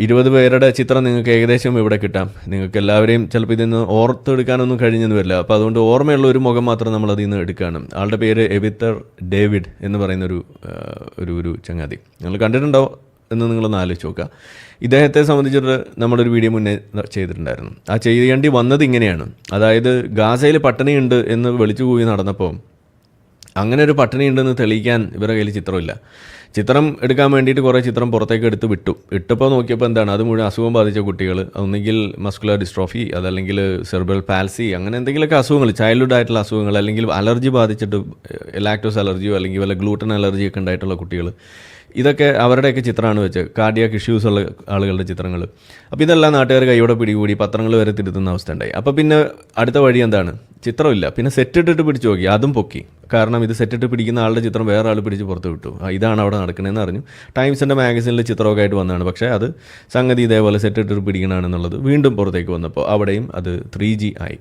ഇരുപത് പേരുടെ ചിത്രം നിങ്ങൾക്ക് ഏകദേശം ഇവിടെ കിട്ടാം. നിങ്ങൾക്ക് എല്ലാവരെയും ചിലപ്പോൾ ഇതിൽ നിന്ന് ഓർത്തെടുക്കാനൊന്നും കഴിഞ്ഞെന്ന് വരില്ല. അപ്പോൾ അതുകൊണ്ട് ഓർമ്മയുള്ള ഒരു മുഖം മാത്രം നമ്മൾ അതിൽ നിന്ന് എടുക്കുകയാണ്. ആളുടെ പേര് എബിത്തർ ഡേവിഡ് എന്ന് പറയുന്ന ഒരു ഒരു ഒരു ചങ്ങാതി. നിങ്ങൾ കണ്ടിട്ടുണ്ടോ എന്ന് നിങ്ങളൊന്ന് ആലോചിച്ച് നോക്കുക. ഇദ്ദേഹത്തെ സംബന്ധിച്ചിട്ട് നമ്മളൊരു വീഡിയോ മുന്നേ ചെയ്തിട്ടുണ്ടായിരുന്നു. ആ ചെയ്യേണ്ടി വന്നത് ഇങ്ങനെയാണ്. അതായത് ഗാസയിൽ പട്ടിണിയുണ്ട് എന്ന് വിളിച്ചു കൂവി നടന്നപ്പോൾ അങ്ങനെ ഒരു പട്ടിണി ഉണ്ടെന്ന് തെളിയിക്കാൻ ഇവരുടെ കയ്യിൽ ചിത്രമില്ല. ചിത്രം എടുക്കാൻ വേണ്ടിയിട്ട് കുറേ ചിത്രം പുറത്തേക്ക് എടുത്ത് വിട്ടു. ഇട്ടപ്പോൾ നോക്കിയപ്പോൾ എന്താണ്? അത് മുഴുവൻ അസുഖം ബാധിച്ച കുട്ടികൾ ഒന്നുകിൽ മസ്കുലർ ഡിസ്ട്രോഫി അതല്ലെങ്കിൽ സെർബൽ പാൽസി അങ്ങനെ എന്തെങ്കിലുമൊക്കെ അസുഖങ്ങൾ ചൈൽഡ്ഹുഡ് ആയിട്ടുള്ള അസുഖങ്ങൾ അല്ലെങ്കിൽ അലർജി ബാധിച്ചിട്ട് ലാക്ടോസ് അലർജിയോ അല്ലെങ്കിൽ വല്ല ഗ്ലൂട്ടൻ അലർജിയൊക്കെ ഉണ്ടായിട്ടുള്ള കുട്ടികൾ ഇതൊക്കെ അവരുടെയൊക്കെ ചിത്രമാണ് വെച്ചത് കാർഡിയാക് ഇഷ്യൂസ് ഉള്ള ആളുകളുടെ ചിത്രങ്ങൾ അപ്പോൾ ഇതെല്ലാം നാട്ടുകാർ കൈയോടെ പിടികൂടി പത്രങ്ങൾ വരെ തിരുത്തുന്ന അവസ്ഥ ഉണ്ടായി. അപ്പോൾ പിന്നെ അടുത്ത വഴി എന്താണ്? ചിത്രമില്ല. പിന്നെ സെറ്റ് ഇട്ടിട്ട് പിടിച്ചു നോക്കി. അതും പൊക്കി. കാരണം ഇത് സെറ്റിട്ട് പിടിക്കുന്ന ആളുടെ ചിത്രം വേറെ ആൾ പിടിച്ച് പുറത്ത് വിട്ടു. ഇതാണ് അവിടെ നടക്കണതെന്ന് അറിഞ്ഞു. ടൈംസിന്റെ മാഗസിനിൽ ചിത്രമൊക്കെ ആയിട്ട് വന്നതാണ്. പക്ഷേ അത് സംഗതി ഇതേപോലെ സെറ്റ് ഇട്ടിട്ട് പിടിക്കണമെന്നുള്ളത് വീണ്ടും പുറത്തേക്ക് വന്നപ്പോൾ അവിടെയും അത് ത്രീ ആയി.